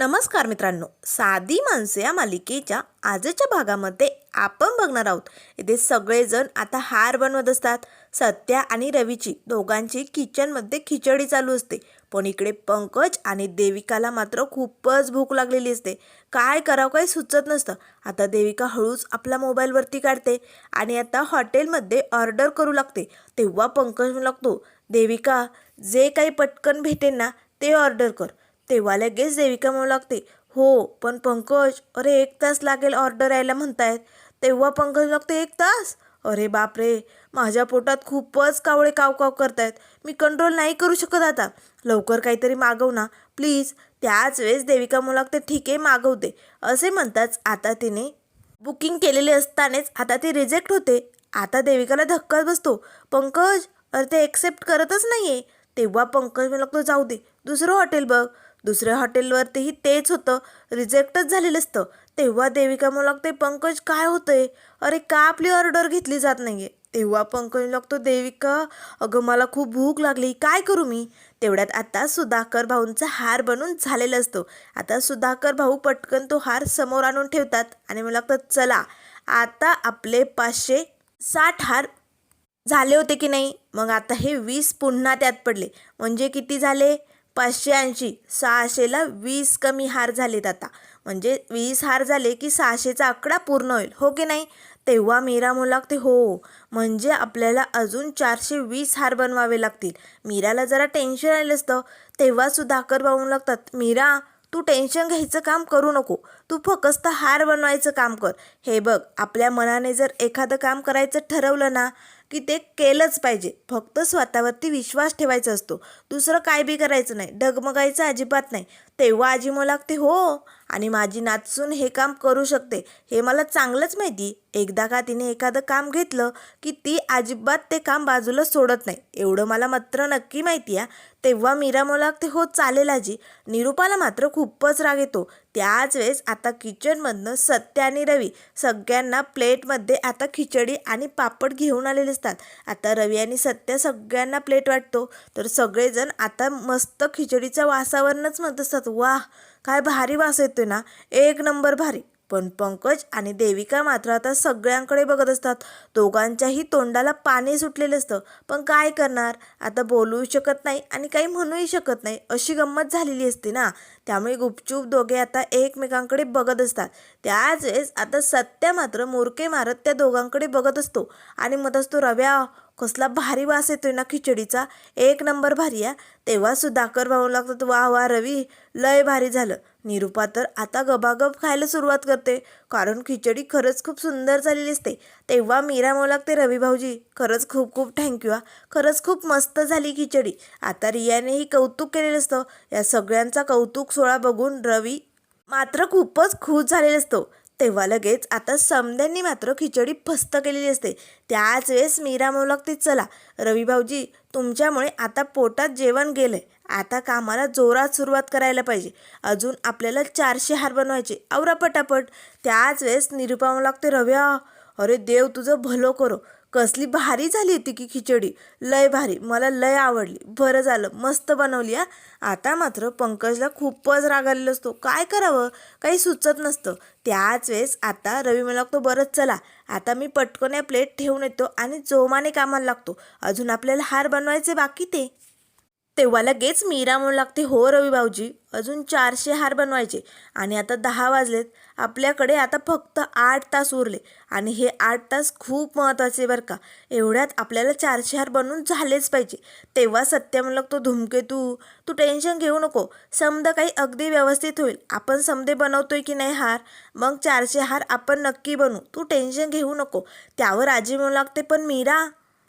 नमस्कार मित्रांनो. साधी माणसे या मालिकेच्या आजच्या भागामध्ये आपण बघणार आहोत. इथे सगळेजण आता हार बनवत असतात. सत्या आणि रवीची दोघांची किचनमध्ये खिचडी चालू असते. पण इकडे पंकज आणि देविकाला मात्र खूपच भूक लागलेली असते. काय करावं काही सुचत नसतं. आता देविका हळूच आपला मोबाईलवरती काढते आणि आता हॉटेलमध्ये ऑर्डर करू लागते. तेव्हा पंकज लागतो देविका जे काही पटकन भेटेल ना ते ऑर्डर कर. तेव्हा लगेच देविका म्हणू लागते हो पण पंकज अरे एक तास लागेल ऑर्डर यायला म्हणतायत. तेव्हा पंकज लागते एक तास? अरे बापरे माझ्या पोटात खूपच कावळे काव काव करतायत. मी कंट्रोल नाही करू शकत आता. लवकर काहीतरी मागव ना. प्लीज त्याच वेळेस देविका म्हणू लागते ठीक आहे मागवते असे म्हणताच आता तिने बुकिंग केलेले असतानाच आता ते रिजेक्ट होते. आता देविकाला धक्काच बसतो. पंकज अरे ते एक्सेप्ट करतच नाही आहे तेव्हा पंकज मला लागतो जाऊ दे दुसरं हॉटेल बघ. दुसऱ्या हॉटेलवरतीही तेच होतं. रिजेक्टच झालेलं असतं. तेव्हा देविका मला लागते पंकज काय होतंय? अरे का आपली ऑर्डर घेतली जात नाहीये? तेव्हा पंकज लागतो देविका अगं मला खूप भूक लागली. काय करू मी? तेवढ्यात आता सुधाकर भाऊंचा हार बनून झालेला असतो. आता सुधाकर भाऊ पटकन तो हार समोर आणून ठेवतात आणि मला लागतं चला आता आपले पाचशे साठ हार झाले होते की नाही? मग आता हे वीस पुन्हा त्यात पडले. म्हणजे किती झाले? पाचशे ऐंशी सहाशेला वीस कमी हार झालेत आता. म्हणजे वीस हार झाले की सहाशेचा आकडा पूर्ण होईल हो की नाही? तेव्हा मीरा म्हणू लागते हो. म्हणजे आपल्याला अजून चारशे वीस हार बनवावे लागतील. मीराला जरा टेन्शन आलं असतं. तेव्हा सुधाकर भाऊ लागतात मीरा तू टेन्शन घ्यायचं काम करू नको. तू फक्त हार बनवायचं काम कर. हे बघ आपल्या मनाने जर एखादं काम करायचं ठरवलं ना की ते केलंच पाहिजे. फक्त स्वतःवरती विश्वास ठेवायचा असतो. दुसरं काय बी करायचं नाही. डगमगायचं अजिबात नाही. तेव्हा आजी मला लागते हो आणि माझी नाचून हे काम करू शकते. हे मला चांगलंच माहिती. एकदा का तिने एखादं काम घेतलं की ती अजिबात ते काम बाजूला सोडत नाही. एवढं मला मात्र नक्की माहिती आहे. तेव्हा मीरा मला लागते हो चालेल आजी. निरूपाला मात्र खूपच राग येतो. त्याच वेळेस आता किचनमधनं सत्य आणि रवी सगळ्यांना प्लेटमध्ये आता खिचडी आणि पापड घेऊन आलेले असतात. आता रवी आणि सत्य सगळ्यांना प्लेट वाटतो. तर सगळेजण आता मस्त खिचडीच्या वासावरनंच म्हणत असतात वाह काय भारी वास येतोय ना? एक नंबर भारी. पण पंकज आणि देविका मात्र आता सगळ्यांकडे बघत असतात. दोघांच्याही तोंडाला पाणी सुटलेलं असतं. पण काय करणार? आता बोलूही शकत नाही आणि काही म्हणूही शकत नाही. अशी गंमत झालेली असते ना? त्यामुळे गुपचूप दोघे आता एकमेकांकडे बघत असतात. त्याच वेळेस आता सत्य मात्र मुरके मारत त्या दोघांकडे बघत असतो आणि मत असतो रव्या कसला भारी वास येतोय ना खिचडीचा. एक नंबर भारी आहे. तेव्हा सुधाकर भाऊ लागतात वा वा रवी लय भारी झालं. निरुपा तर आता गबागब खायला सुरुवात करते. कारण खिचडी खरंच खूप सुंदर झालेली असते. तेव्हा मीरा म्हणू लागते रवी भाऊजी खरंच खूप खूप थँक्यू हा. खरंच खूप मस्त झाली खिचडी. आता रियानेही कौतुक केलेलं असतं. या सगळ्यांचा कौतुक सोहळा बघून रवी मात्र खूपच खुश झालेला असतो. तेव्हा लगेच आता समद्यांनी मात्र खिचडी फस्त केलेली असते. त्याच वेळेस मीरा म्हणू लागते चला रवी भाऊजी तुमच्यामुळे आता पोटात जेवण गेलंय. आता कामाला जोरात सुरुवात करायला पाहिजे. अजून आपल्याला चारशे हार बनवायचे. आवरा पटापट. त्याच वेळेस निरुपा लागते रव्या अरे देव तुझं भलं करो. कसली भारी झाली होती की खिचडी. लय भारी. मला लय आवडली. बरं झालं. मस्त बनवली हा. आता मात्र पंकजला खूपच राग आलेला असतो. काय करावं? काही सुचत नसतं. त्याच वेळेस आता रवी मला लागतो बरंच चला. आता मी पटकन या प्लेट ठेवून येतो आणि जोमाने कामाला लागतो. अजून आपल्याला हार बनवायचे बाकी ते. तेव्हा लगेच मीरा म्हणू लागते हो रवी भाऊजी अजून चारशे हार बनवायचे आणि आता दहा वाजलेत. आपल्याकडे आता फक्त आठ तास उरले आणि हे आठ तास खूप महत्त्वाचे बरं का. एवढ्यात आपल्याला चारशे हार बनवून झालेच पाहिजे. तेव्हा सत्य म्हणू लागतो धुमके तू तू टेन्शन घेऊ नको. समजा काही अगदी व्यवस्थित होईल. आपण समदे बनवतोय की नाही हार? मग चारशे हार आपण नक्की बनवू. तू टेन्शन घेऊ नको. त्यावर आजी म्हणू लागते पण मीरा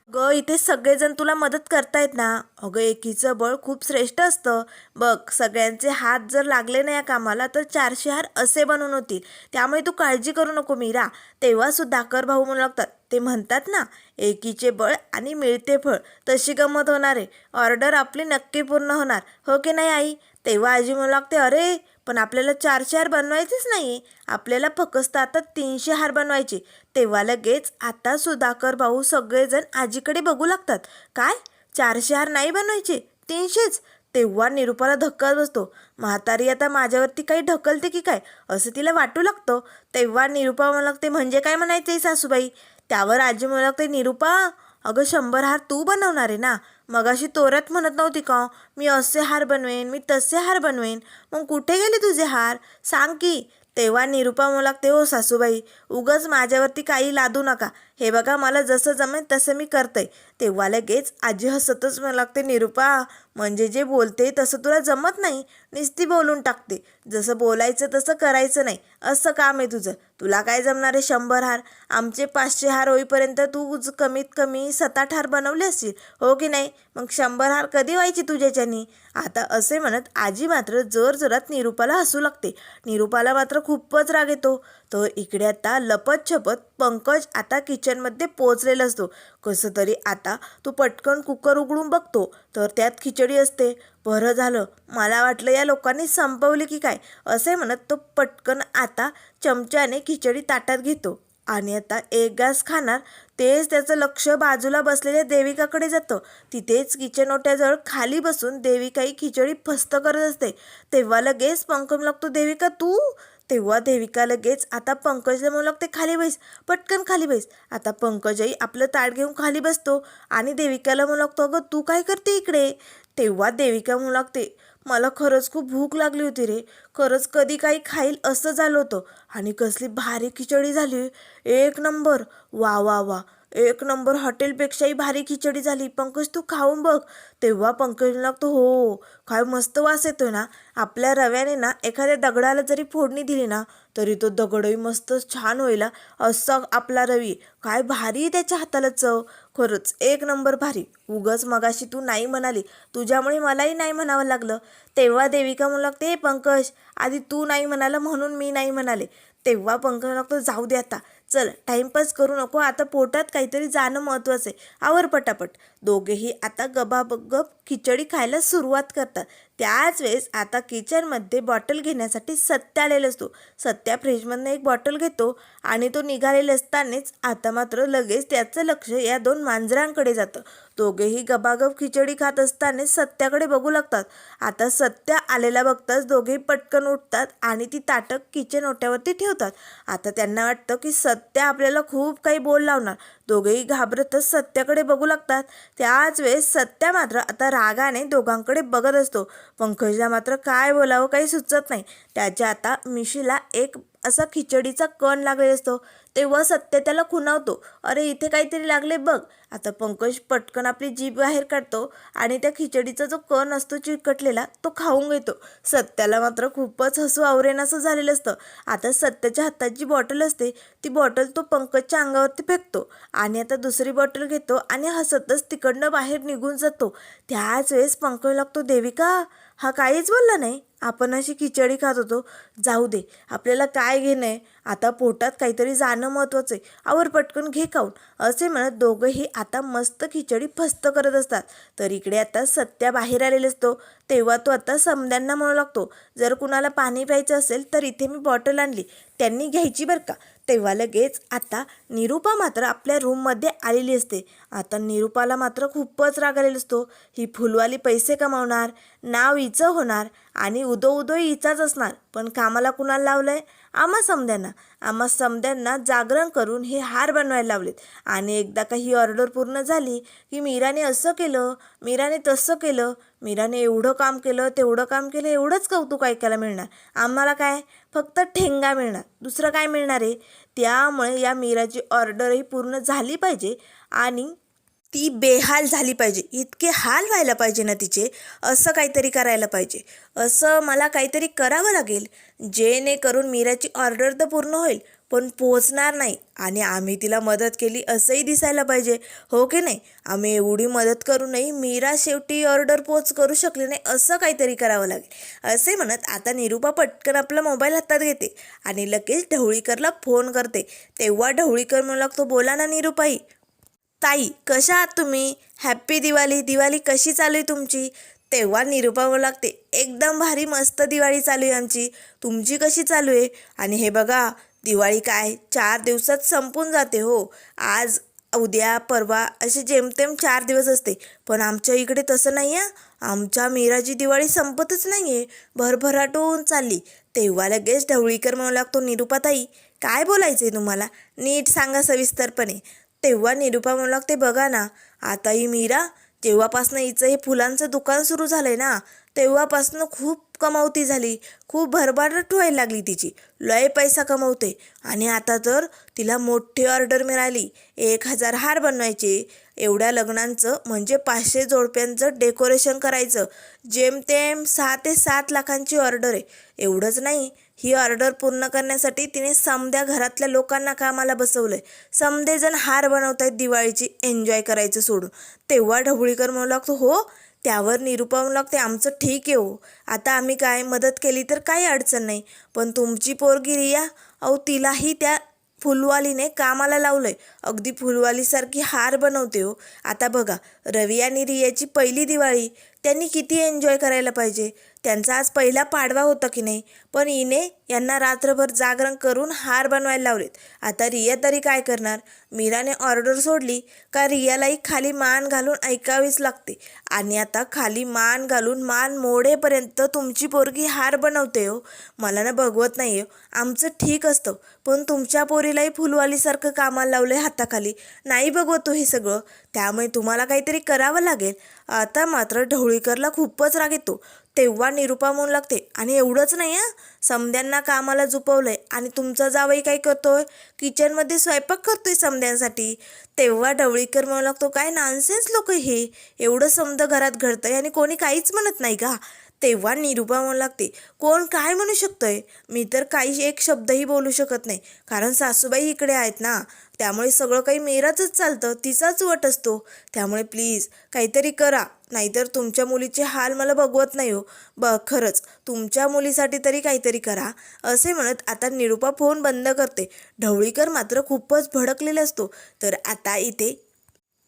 ग इथे सगळेजण तुला मदत करतायत ना. अगं एकीचं बळ खूप श्रेष्ठ असतं. बघ सगळ्यांचे हात जर लागले ना या कामाला तर चारशे हार असे बनवून होतील. त्यामुळे तू काळजी करू नको मीरा. तेव्हा कर भाऊ म्हणू लागतात. ते म्हणतात ना एकीचे बळ आणि मिळते फळ तशी गंमत होणार आहे. ऑर्डर आपली नक्की पूर्ण होणार. हो की नाही आई? तेव्हा आजी म्हणू लागते अरे पण आपल्याला चारशे हार बनवायचेच नाही आपल्याला फक्त आता तीनशे हार बनवायचे. तेव्हा लगेच आता सुधाकर भाऊ सगळेजण आजीकडे बघू लागतात. काय? चारशे हार नाही बनवायचे? तीनशेच? तेव्हा निरूपाला धक्का बसतो. म्हातारी आता माझ्यावरती काही ढकलते की काय? असं तिला वाटू लागतं. तेव्हा निरूपा मला लागते म्हणजे काय म्हणायचे सासूबाई? त्यावर आजी म्हणू लागते निरूपा अगं शंभर हार तू बनवणार आहे ना? मगाशी तोरत म्हणत नव्हती का? मी असे हार बनवेन मी तसे हार बनवेन. मग कुठे गेले तुझे हार? सांग की. तेव्हा निरूपा मला लागते हो सासूबाई उगच माझ्यावरती काही लादू नका. हे बघा मला जसं जमेल तसं मी करते तेव्हा लगेच आजी हसतच मला लागते निरूपा म्हणजे जे बोलते तसं तुला जमत नाही? नुसती बोलून टाकते. जसं बोलायचं तसं करायचं नाही. असं काम आहे तुझं. तुला काय जमणार आहे शंभर हार? आमचे पाचशे हार होईपर्यंत तू कमीत कमी सात हार बनवले असतील हो की नाही? मग शंभर हार कधी व्हायची तुझ्याच्यानी? आता असे म्हणत आजी मात्र जर जरात निरूपाला हसू लागते. निरूपाला मात्र खूपच राग येतो. तर इकडे आता लपत छपत पंकज आता किचनमध्ये पोचलेला असतो. कसं तरी आता तू पटकन कुकर उघडून बघतो. तर त्यात खिचडी असते. बरं झालं. मला वाटलं या लोकांनी संपवली की काय? असे म्हणत तो पटकन आता चमच्याने खिचडी ताटात घेतो. आणि आता एक घास खाणार तेच त्याचं लक्ष बाजूला बसलेल्या देविकाकडे जातं. तिथेच किचन ओट्याजवळ खाली बसून देविका ही खिचडी फस्त करत असते. तेव्हा लगेच पंकम लागतो देविका तू तेव्हा देविका लगेच आता पंकजला म्हणू लागते खाली बैस पटकन खाली बैस. आता पंकजही आपलं ताट घेऊन खाली बसतो आणि देविकाला म्हणू लागतो अगं तू काय करते इकडे? तेव्हा देविका म्हणू लागते मला खरंच खूप भूक लागली होती रे. खरंच कधी काही खाईल असं झालं होतं आणि कसली भारी खिचडी झाली. एक नंबर. वा वा वा. एक नंबर हॉटेलपेक्षाही भारी खिचडी झाली. पंकज तू खाऊन बघ. तेव्हा पंकज लागतो हो, हो काय मस्त वास येतोय ना. आपल्या रव्याने ना एखाद्या दगडाला जरी फोडणी दिली ना तरी तो दगडही मस्त छान होईल. असं आपला रवी. काय भारी त्याच्या हाताला चव. खरंच एक नंबर भारी. उगच मगाशी तू नाही म्हणाली. तुझ्यामुळे मलाही नाही म्हणावं लागलं. तेव्हा देविका म्हणू लागते हे पंकज आधी तू नाही म्हणाला म्हणून मी नाही म्हणाले. तेव्हा पंकज लागतो जाऊ दे आता. चल टाइमपास करू नको आता पोटात काहीतरी जाणं महत्त्वाचं आहे. आवर पटापट. दोघेही आता गबाबगब खिचडी खायला सुरुवात करतात. त्याच वेळेस आता किचनमध्ये बॉटल घेण्यासाठी सत्या आलेला असतो. सत्या फ्रीजमधनं एक बॉटल घेतो आणि तो निघालेला असतानाच आता मात्र लगेच त्याचं लक्ष या दोन मांजरांकडे जातं. दोघेही गबागब खिचडी खात असताना सत्याकडे बघू लागतात. आता सत्या आलेला बघताच दोघेही पटकन उठतात आणि ती ताटक किचन ओट्यावरती ठेवतात. आता त्यांना वाटतं की सत्या आपल्याला खूप काही बोल लावणार. दोघेही घाबरतच सत्याकडे बघू लागतात. त्याच वेळेस सत्या मात्र आता रागाने दोघांकडे बघत असतो. पंकजला मात्र काय बोलावं काही सुचत नाही. त्याच्या आता मिशीला एक असा खिचडीचा कण लागलेला असतो. तेव्हा सत्य त्याला खुणावतो. अरे इथे काहीतरी लागले बघ. आता पंकज पटकन आपली जीभ बाहेर काढतो आणि त्या खिचडीचा जो कण असतो चिकटलेला तो खाऊन घेतो. सत्याला मात्र खूपच हसू आवरेनासं झालेलं असतं. आता सत्याच्या हातात जी बॉटल असते ती बॉटल तो पंकजच्या अंगावरती फेकतो आणि आता दुसरी बॉटल घेतो आणि हसतच तिकडनं बाहेर निघून जातो. त्याच वेळेस पंकज लागतो देविका हा काहीच बोलला नाही. आपण अशी खिचडी खात होतो. जाऊ दे. आपल्याला काय घेणं आहे? आता पोटात काहीतरी जाणं महत्त्वाचं आहे. आवर पटकन घे खाऊन. असे म्हणत दोघंही आता मस्त खिचडी फस्त करत असतात. तर इकडे आता सत्या बाहेर आलेले असतो. तेव्हा तो आता समद्यांना म्हणू लागतो जर कुणाला पाणी प्यायचं असेल तर इथे मी बॉटल आणली. त्यांनी घ्यायची बरं का? तेव्हा लगेच आता निरूपा मात्र आपल्या रूममध्ये आलेली असते. आता निरूपाला मात्र खूपच राग आलेला असतो. ही फुलवाली पैसे कमावणार नाव हिचं होणार आणि उदो उदो हिचाच असणार. पण कामाला कुणाला लावलं आहे आम्हा समद्यांना आम्हा समद्यांना जागरण करून हे हार बनवायला लावलेत. आणि एकदा का ही ऑर्डर पूर्ण झाली की मीराने असं केलं मीराने तसं केलं मीराने एवढं काम केलं तेवढं काम केलं एवढंच कौतुक ऐकायला मिळणार. आम्हाला काय? फक्त ठेंगा मिळणार. दुसरं काय मिळणार आहे? त्यामुळे या मीराची ऑर्डरही पूर्ण झाली पाहिजे आणि ती बेहाल झाली पाहिजे. इतके हाल व्हायला पाहिजे ना तिचे. असं काहीतरी करायला पाहिजे. असं मला काहीतरी करावं लागेल. जेणेकरून मीराची ऑर्डर तर पूर्ण होईल पण पोचणार नाही. आणि आम्ही तिला मदत केली असंही दिसायला पाहिजे. हो की नाही? आम्ही एवढी मदत करूनही मीरा शेवटी ऑर्डर पोच करू शकले नाही असं काहीतरी करावं लागेल. असे म्हणत आता निरूपा पटकन आपला मोबाईल हातात घेते आणि लगेच ढवळीकरला फोन करते. तेव्हा ढवळीकर म्हणू लागतो बोला ना निरूपाई. ताई कशा आहात तुम्ही? हॅप्पी दिवाळी. दिवाळी कशी चालू आहे तुमची? तेव्हा निरूपा लागते. एकदम भारी मस्त दिवाळी चालू आहे आमची. तुमची कशी चालू आहे? आणि हे बघा दिवाळी काय? चार दिवसात संपून जाते हो. आज उद्या परवा असे जेमतेम चार दिवस असते. पण आमच्या इकडे तसं नाही आहे आमच्या मीराची दिवाळी संपतच नाही आहे भरभराटून चालली. तेव्हा लगेच ढवळीकर म्हणू लागतो निरुपाताई काय बोलायचं आहे तुम्हाला? नीट सांगा सविस्तरपणे. तेव्हा निरुपा म्हणू लागते बघा ना आता ही मीरा जेव्हापासनं हिचं हे फुलांचं दुकान सुरू झालं आहे ना तेव्हापासनं खूप कमावती झाली खूप भरभराट व्हायला लागली तिची. लय पैसा कमवते. आणि आता तर तिला मोठी ऑर्डर मिळाली एक हजार हार बनवायचे एवढ्या लग्नांचं म्हणजे पाचशे जोडप्यांचं डेकोरेशन करायचं जेमतेम सहा ते सात लाखांची ऑर्डर आहे. एवढंच नाही ही ऑर्डर पूर्ण करण्यासाठी तिने समद्या घरातल्या लोकांना कामाला बसवलं आहे समदेजण हार बनवत आहेत दिवाळीची एन्जॉय करायचं सोडून. तेव्हा ढवळीकर म्हणू लागतो हो त्यावर निरुपा म्हणू लागते आमचं ठीक आहे हो. आता आम्ही काय मदत केली तर काही अडचण नाही. पण तुमची पोरगी रिया अहो तिलाही त्या फुलवालीने कामाला लावलंय. अगदी फुलवालीसारखी हार बनवते हो. आता बघा रवी आणि रियाची पहिली दिवाळी त्यांनी किती एन्जॉय करायला पाहिजे? त्यांचा आज पहिला पाडवा होता की नाही? पण इने यांना रात्रभर जागरण करून हार बनवायला लावलेत. आता रिया तरी काय करणार? मीराने ऑर्डर सोडली का रियालाही खाली मान घालून ऐकावीच लागते. आणि आता खाली मान घालून मान मोडेपर्यंत तुमची पोरगी हार बनवते हो. मला ना बघवत नाही हो. आमचं ठीक असतं पण तुमच्या पोरीलाही फुलवालीसारखं कामाला लावलं आहे हाताखाली. नाही बघवतो हो हे सगळं. त्यामुळे तुम्हाला काहीतरी करावं लागेल. आता मात्र ढवळीकरला खूपच राग येतो. तेव्हा निरुपा म्हणू लागते आणि एवढंच नाही हां. समद्यांना कामाला झुपवलंय आणि तुमचा जावई काय करतोय? किचनमध्ये स्वयंपाक करतोय समद्यांसाठी. तेव्हा ढवळीकर म्हणू लागतो काय नॉनसेन्स लोक हे. एवढं समद घरात घडतंय आणि कोणी काहीच म्हणत नाही का? तेव्हा निरुपा म्हणू लागते कोण काय म्हणू शकतोय? मी तर काही एक शब्दही बोलू शकत नाही. कारण सासूबाई इकडे आहेत ना. त्यामुळे सगळं काही मेराचंच चालतं तिचाच वट असतो. त्यामुळे प्लीज काहीतरी करा. नाहीतर तुमच्या मुलीचे हाल मला बघवत नाही हो. ब खरंच तुमच्या मुलीसाठी तरी काहीतरी करा. असे म्हणत आता निरुपा फोन बंद करते. ढवळीकर मात्र खूपच भडकलेला असतो. तर आता इथे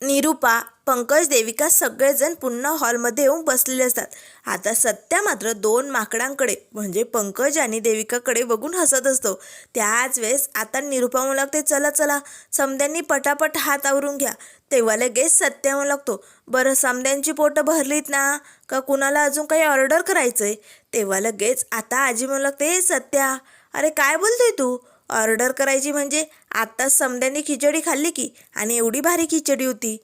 निरुपा पंकज देविका सगळेजण पुन्हा हॉलमध्ये येऊन बसलेले असतात. आता सत्या मात्र दोन माकडांकडे म्हणजे पंकज आणि देविकाकडे बघून हसत असतो. त्याच वेळेस आता निरुपा म्हणू लागते चला चला समद्यांनी पटापट हात आवरून घ्या. तेव्हा लगेच सत्या म्हणू लागतो बरं समद्यांची पोटं भरलीत ना? का कुणाला अजून काही ऑर्डर करायचं आहे तेव्हा लगेच आता आजी म्हणू लागते सत्या अरे काय बोलतोय तू? ऑर्डर करायची म्हणजे आत्ताच समद्यांनी खिचडी खाल्ली की आणि एवढी भारी खिचडी होती?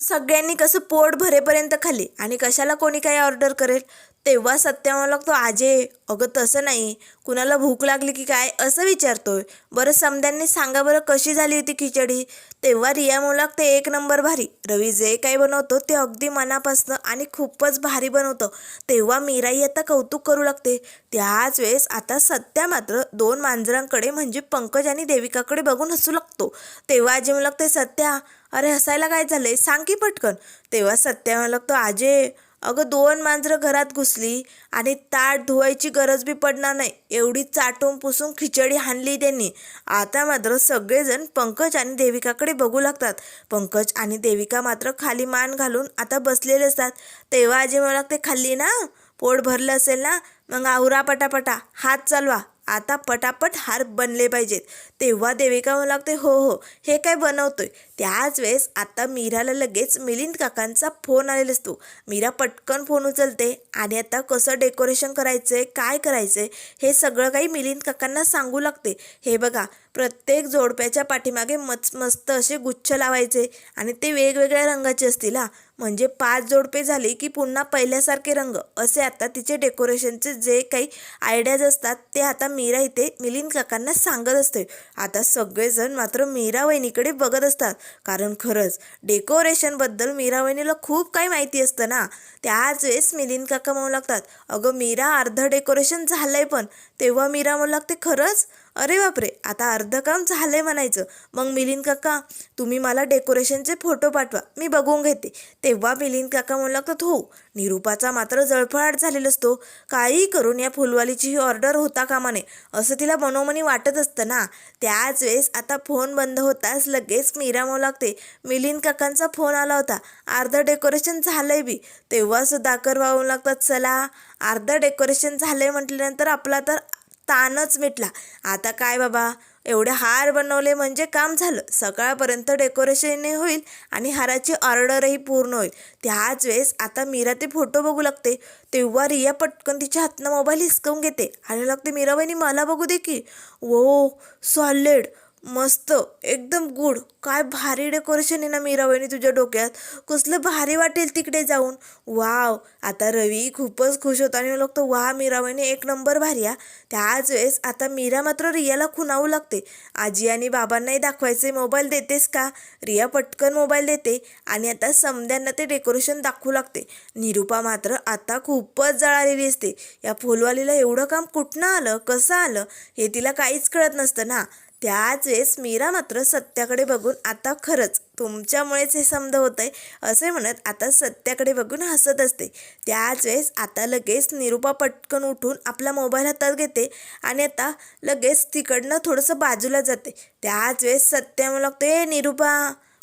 सगळ्यांनी कसं पोट भरेपर्यंत खाल्ली आणि कशाला कोणी काही ऑर्डर करेल? तेव्हा सत्या म्हणू लागतो आजे अगं तसं नाही. कुणाला भूक लागली की काय असं विचारतोय. बरं समद्यांनी सांगा बरं कशी झाली होती खिचडी? तेव्हा रिया म्हणू लागते एक नंबर भारी. रवी जे काही बनवतो ते अगदी मनापासनं आणि खूपच भारी बनवतं. तेव्हा मीराई आता कौतुक करू लागते. त्याच वेळेस आता सत्या मात्र दोन मांजरांकडे म्हणजे पंकज आणि देविकाकडे बघून हसू लागतो. तेव्हा आजी म्हणू लागते सत्या अरे हसायला काय झालंय? सांग की पटकन. तेव्हा सत्या म्हणू लागतो आजे अगं दोन मांजरं घरात घुसली आणि ताट धुवायची गरज बी पडणार नाही. एवढी चाटून पुसून खिचडी हाणली त्यांनी. आता मात्र सगळेजण पंकज आणि देविकाकडे बघू लागतात. पंकज आणि देविका मात्र खाली मान घालून आता बसलेले असतात. तेव्हा आजी मला लागते खाल्ली ना? पोट भरलं असेल ना? मग आवरा पटापटा. हात चालवा. आता पटापट हार बनले पाहिजेत. तेव्हा देविका म्हणू लागते हो हो हे काय बनवतोय? त्याच वेळेस आता मीराला लगेच मिलिंद काकांचा फोन आलेला असतो मीरा पटकन फोन उचलते आणि आता कसं डेकोरेशन करायचंय काय करायचंय हे सगळं काही मिलिंद काकांना सांगू लागते. हे बघा प्रत्येक जोडप्याच्या पाठीमागे मस्त मस्त असे गुच्छ लावायचे आणि ते वेगवेगळ्या रंगाचे असतील हा. म्हणजे पाच जोडपे झाले की पुन्हा पहिल्यासारखे रंग. असे आता तिचे डेकोरेशनचे जे काही आयडियाज असतात ते आता मीरा इथे मिलिंद काकांना सांगत असते आता सगळेजण मात्र मीरा वहिनीकडे बघत असतात. कारण खरंच डेकोरेशनबद्दल मीरा वहिनीला खूप काही माहिती असतं ना. त्याच वेळेस मिलिंद काका म्हणू लागतात अगं मीरा अर्धं डेकोरेशन झालंय पण. तेव्हा मीरा म्हणू लागते खरंच? अरे बापरे आता अर्धं काम झालंय म्हणायचं. मग मिलिंद काका तुम्ही मला डेकोरेशनचे फोटो पाठवा मी बघून घेते. तेव्हा मिलिंद काका म्हणू लागतात हो. निरूपाचा मात्र जळफळाट झालेला असतो. काही करून या फुलवालीची ही ऑर्डर होता कामा नये असं तिला मनोमनी वाटत असतं ना त्याच वेळेस आता फोन बंद होताच लगेच मीरा लागते. मिलिंद काकांचा फोन आला होता. अर्धं डेकोरेशन झालंय बी. तेव्हा कर वाहू लागतात चला अर्धं डेकोरेशन झालंय म्हटल्यानंतर आपला तर ताणच मिटला. आता काय बाबा? एवढे हार बनवले म्हणजे काम झालं. सकाळपर्यंत डेकोरेशनही होईल आणि हाराची ऑर्डरही पूर्ण होईल. त्याच वेळेस आता मीरा ते फोटो बघू लागते. तेव्हा रिया पटकन तिच्या हातनं मोबाईल हिसकवून घेते. आणि लागते मीरा मला बघू दे की. ओ सॉलिड मस्त एकदम गुड. काय भारी डेकोरेशन आहे ना मीराबाईने तुझ्या डोक्यात. कसलं भारी वाटेल तिकडे जाऊन. वाव आता रवी खूपच खुश होता आणि लागतो वा मीराबाईने एक नंबर भारी हा. त्याच वेळेस आता मीरा मात्र रियाला खुणावू लागते. आजी आणि बाबांनाही दाखवायचे मोबाईल देतेस का? रिया पटकन मोबाईल देते आणि आता समद्यांना ते डेकोरेशन दाखवू लागते. निरुपा मात्र आता खूपच जळालेली असते. या फुलवालीला एवढं काम कुठनं आलं? कसं आलं? हे तिला काहीच कळत नसतं ना. त्याच वेळेस मीरा मात्र सत्याकडे बघून आता खरंच तुमच्यामुळेच हे समज होत आहे असे म्हणत आता सत्याकडे बघून हसत असते. त्याच वेळेस आता लगेच निरुपा पटकन उठून आपला मोबाईल हातात घेते आणि आता लगेच तिकडनं थोडंसं बाजूला जाते. त्याच वेळेस सत्या म्हणू लागतो ए निरुपा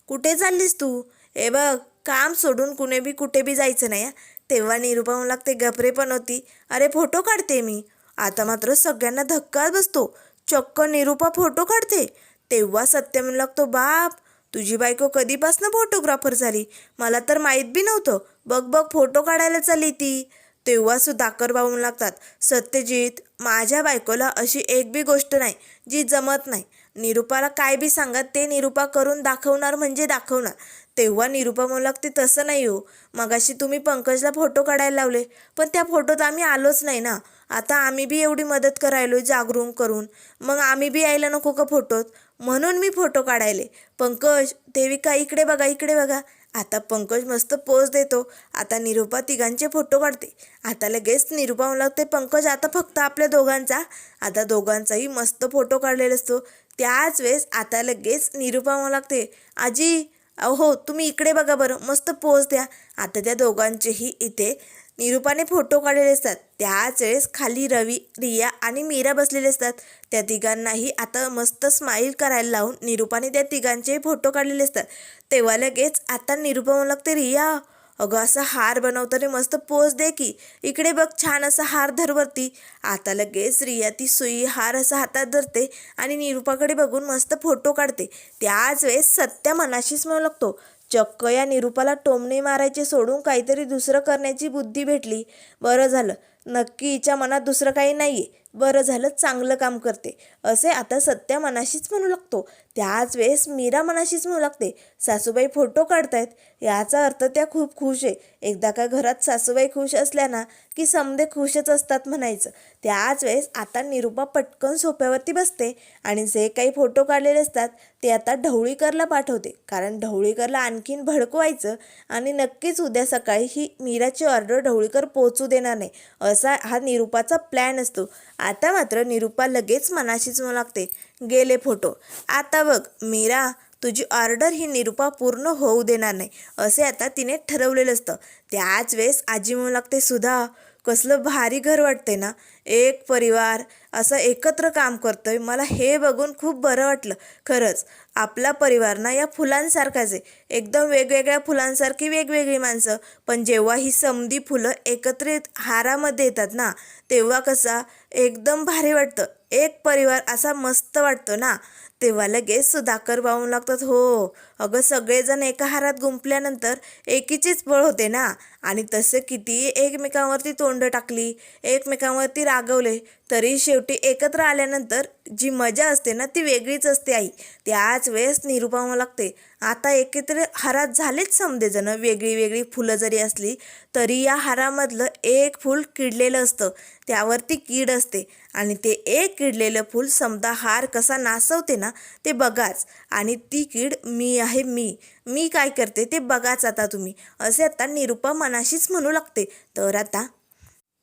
कुठे चाललीस तू? हे बघ काम सोडून कुणे बी कुठे बी जायचं नाही तेव्हा निरुपा मला लागते गभरे पण होती. अरे फोटो काढते मी. आता मात्र सगळ्यांना धक्काच बसतो. चक्क निरुपा फोटो काढते. तेव्हा सत्य म्हणू लागतो बाप तुझी बायको कधीपासनं फोटोग्राफर झाली? मला तर माहीत बी नव्हतं. बघ बघ फोटो काढायला चालली ती. तेव्हा सुद्धा भाऊ म्हणू लागतात सत्यजित माझ्या बायकोला अशी एक बी गोष्ट नाही जी जमत नाही. निरुपाला काय बी सांगत ते निरुपा करून दाखवणार म्हणजे दाखवणार. तेव्हा निरुपा म्हणू लागते तसं नाही हो. मगाशी तुम्ही पंकजला फोटो काढायला लावले पण त्या फोटोत आम्ही आलोच नाही ना. आता आम्ही बी एवढी मदत करायलो जागरूक करून. मग आम्ही बी यायला नको का फोटोत? म्हणून मी फोटो काढायले. पंकज देविका इकडे बघा इकडे बघा. आता पंकज मस्त पोज देतो. आता निरुपा तिघांचे फोटो काढते. आता लगेच निरुपा लागते पंकज आता फक्त आपल्या दोघांचा. आता दोघांचाही मस्त फोटो काढलेला असतो. त्याच वेळेस आता लगेच निरुपा लागते आजी अहो तुम्ही इकडे बघा बरं. मस्त पोज द्या. आता त्या दोघांचेही इथे निरुपाने फोटो काढलेले असतात. त्याच वेळेस खाली रवी रिया आणि मीरा बसलेले असतात. त्या तिघांनाही आता मस्त स्माईल करायला लावून निरुपाने त्या तिघांचेही फोटो काढलेले असतात. तेव्हा लगेच आता निरूपा म्हणू लागते रिया अगं असा हार बनवताना मस्त पोज दे की. इकडे बघ छान असा हार धरवरती. आता लगेच रिया ती सुई हार असा हातात धरते आणि निरूपाकडे बघून मस्त फोटो काढते. त्याच वेळेस सत्या मनाशीच म्हणू लागतो चक्क या निरूपाला टोमणे मारायचे सोडून काहीतरी दुसरं करण्याची बुद्धी भेटली. बरं झालं. नक्की हिच्या मनात दुसरं काही नाही आहे बरं झालं चांगलं काम करते. असे आता सत्या मनाशीच म्हणू लागतो. त्याच वेळेस मीरा मनाशीच म्हणू लागते सासूबाई फोटो काढतायत. याचा अर्थ त्या खूप खुश आहे. एकदा का घरात सासूबाई खुश असल्या ना की समधे खुशच असतात म्हणायचं. त्याच वेळेस आता निरुपा पटकन सोप्यावरती बसते आणि जे काही फोटो काढलेले असतात ते आता ढवळीकरला पाठवते. कारण ढवळीकरला आणखीन भडकवायचं आणि नक्कीच उद्या सकाळी ही मीराची ऑर्डर ढवळीकर पोचू देणार नाही असा हा निरुपाचा प्लॅन असतो. आता मात्र निरुपा लगेच मनाशीच म्हणू लागते गेले फोटो. आता बघ मीरा तुझी ऑर्डर ही निरुपा पूर्ण होऊ देणार नाही असे आता तिने ठरवलेलं असतं. त्याच वेळेस आजी म्हणू लागते सुद्धा कसलं भारी घर वाटते ना. एक परिवार असं एकत्र काम करतोय. मला हे बघून खूप बरं वाटलं. खरंच आपला परिवार ना या फुलांसारखाच आहे. एकदम वेगवेगळ्या फुलांसारखी वेगवेगळी माणसं. पण जेव्हा ही समधी फुलं एकत्रित हारामध्ये येतात ना तेव्हा कसा एकदम भारी वाटतं. एक परिवार असा मस्त वाटतो ना तेव्हा लगेच सुधाकर भाऊ लागतात. हो अगं सगळेजण एका हारात गुंपल्यानंतर एकीचीच पळ होते ना. आणि तसं किती एकमेकांवरती तोंड टाकली एकमेकांवरती रागवले तरी शेवटी एकत्र आल्यानंतर जी मजा असते ना ती वेगळीच असते आई. त्याच वेळेस निरुपा लागते आता एकत्र हारात झालेच समजेजण वेगळी वेगळी फुलं जरी असली तरी या हारामधलं एक फूल किडलेलं असतं त्यावरती कीड असते. आणि ते एक किडलेलं फूल समजा हार कसा नासवते ना ते बघाच. आणि ती कीड मी आहे मी. मी काय करते ते बघाच आता तुम्ही. असे आता निरुपा मनाशीच म्हणू लागते. तर आता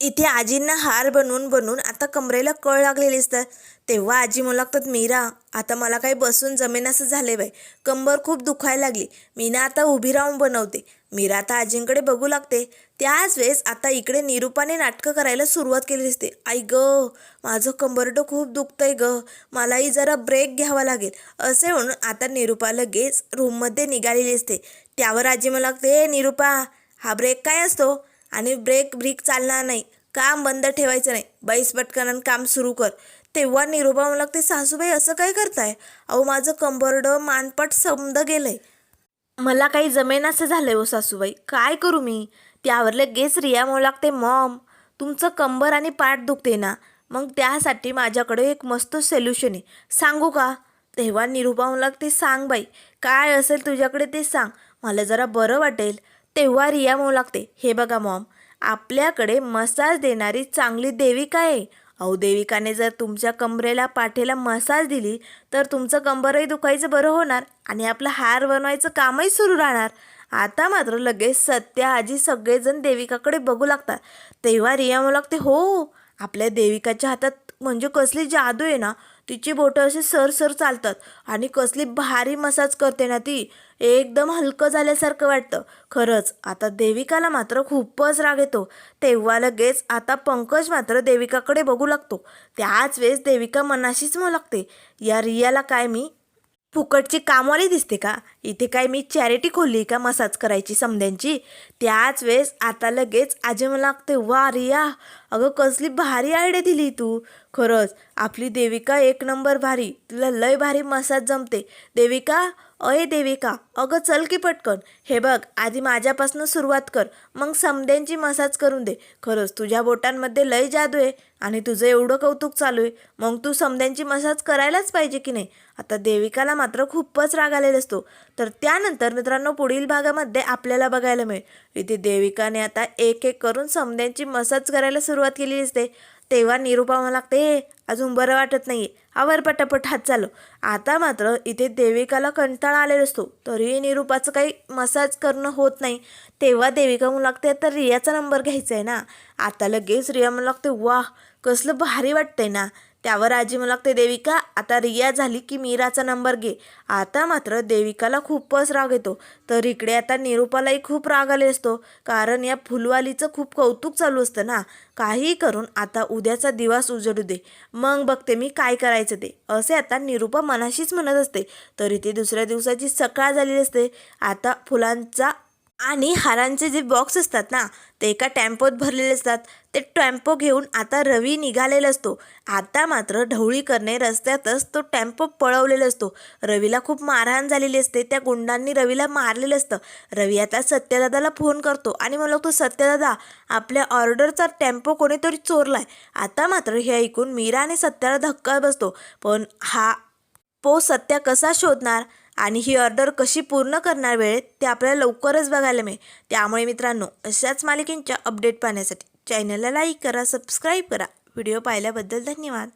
इथे आजींना हार बनवून बनवून आता कमरेला कळ लागलेली असतात तेव्हा आजी म्हणू लागतात मीरा आता मला काही बसून जमेन असं झाले बाई. कंबर खूप दुखायला लागली. मी ना आता उभी राहून बनवते. मीरा आता आजींकडे बघू लागते. त्याच वेळेस आता इकडे निरुपाने नाटकं करायला सुरुवात केली असते आई ग माझं कंबरटं खूप दुखतंय ग. मलाही जरा ब्रेक घ्यावा लागेल. असे म्हणून आता निरुपा लगेच रूममध्ये निघालेली असते त्यावर आजी मला लागते ए निरुपा हा ब्रेक काय असतो? आणि ब्रेक ब्रिक चालणार नाही. काम बंद ठेवायचं नाही. बाईस पटकन काम सुरू कर. तेव्हा निरूपा मला लागते सासूबाई असं काय करताय? अहो माझं कंबरडं मानपट समद गेलंय. मला काही जमेनासं झालंय हो सासूबाई. काय करू मी? त्यावर लगेच रिया म्हणू लागते मॉम. तुमचं कंबर आणि पाठ दुखते ना. मग त्यासाठी माझ्याकडे एक मस्त सोल्युशन आहे. सांगू का? तेव्हा निरूपा म्हणू लागते सांग बाई काय असेल तुझ्याकडे ते सांग. मला जरा बरं वाटेल. तेव्हा रिया म्हणू लागते हे बघा मॉम आपल्याकडे मसाज देणारी चांगली देविका आहे. अहो देविकाने जर तुमच्या कंबरेला पाठीला मसाज दिली तर तुमचं कंबरही दुखायचं बरं होणार आणि आपलं हार बनवायचं कामही सुरू राहणार. आता मात्र लगेच सत्या आजी सगळेजण देविकाकडे बघू लागतात. तेव्हा रिया म्हणू लागते हो आपल्या देविकाच्या हातात म्हणजे कसली जादू आहे ना तिची बोटं असे सर सर चालतात आणि कसली भारी मसाज करते ना ती. एकदम हलकं झाल्यासारखं वाटतं. खरंच आता देविकाला मात्र खूपच राग येतो. तेव्हा लगेच आता पंकज मात्र देविकाकडे बघू लागतो. त्याच वेळेस देविका मनाशीच म्हणू लागते या रियाला काय मी फुकटची कामवाली दिसते का? इथे काय मी चॅरिटी खोलली का मसाज करायची समध्यांची त्याच वेळेस आता लगेच आजी मला लागते वा रिया अगं कसली भारी आयडिया दिली तू. खरंच आपली देविका एक नंबर भारी. तुला लय भारी मसाज जमते. देविका? अय देविका. अगं चल की पटकन. हे बघ आधी माझ्यापासून सुरुवात कर. मग समद्यांची मसाज करून दे. खरंच तुझ्या बोटांमध्ये लय जादू आहे. आणि तुझं एवढं कौतुक चालू आहे. मग तू समद्यांची मसाज करायलाच पाहिजे की नाही? आता देविकाला मात्र खूपच राग आलेला असतो. तर त्यानंतर मित्रांनो पुढील भागामध्ये आपल्याला बघायला मिळेल. इथे देविकाने आता एक एक करून समद्यांची मसाज करायला सुरुवात केलेली असते. तेव्हा निरूपा मला लागते अजून बरं वाटत नाही आवर पटापट हात चालू आता मात्र इथे देविकाला कंटाळा आलेला असतो. तरीही निरूपाचं काही मसाज करणं होत नाही. तेव्हा देविका म्हणू लागते तर रियाचा नंबर घ्यायचा आहे ना. आता लगेच रिया म्हणू लागते वाह कसलं भारी वाटतंय ना. त्यावर आजी मला लागते देविका आता रिया झाली की मीराचा नंबर घे. आता मात्र देविकाला खूपच राग येतो. तर इकडे आता निरूपालाही खूप राग आले असतो. कारण या फुलवालीचं खूप कौतुक चालू असतं ना. काही करून आता उद्याचा दिवस उजडू दे. मग बघते मी काय करायचं ते. असे आता निरूपा मनाशीच म्हणत असते. तर इथे दुसऱ्या दिवसाची सकाळ झालेली असते. आता फुलांचा आणि हारांचे जे बॉक्स असतात ना ते एका टॅम्पोत भरलेले असतात. ते टॅम्पो घेऊन आता रवी निघालेला असतो. आता मात्र ढवळीकरने रस्त्यातच तो टॅम्पो पळवलेला असतो. रवीला खूप मारहाण झालेली असते. त्या गुंडांनी रवीला मारलेलं असतं. रवी आता सत्यदादाला फोन करतो आणि मला तो सत्यदादा आपल्या ऑर्डरचा टॅम्पो कोणीतरी चोरलाय. आता मात्र हे ऐकून मीरा आणि सत्याला धक्का बसतो. पण हा पो सत्या कसा शोधणार? आणि ही ऑर्डर कशी पूर्ण करणार वेळेत ते आपल्याला लवकरच बघायला मिळेल. त्यामुळे मित्रांनो अशाच मालिकेंच्या अपडेट पाहण्यासाठी चॅनलला लाईक करा सबस्क्राईब करा. व्हिडिओ पाहिल्याबद्दल धन्यवाद.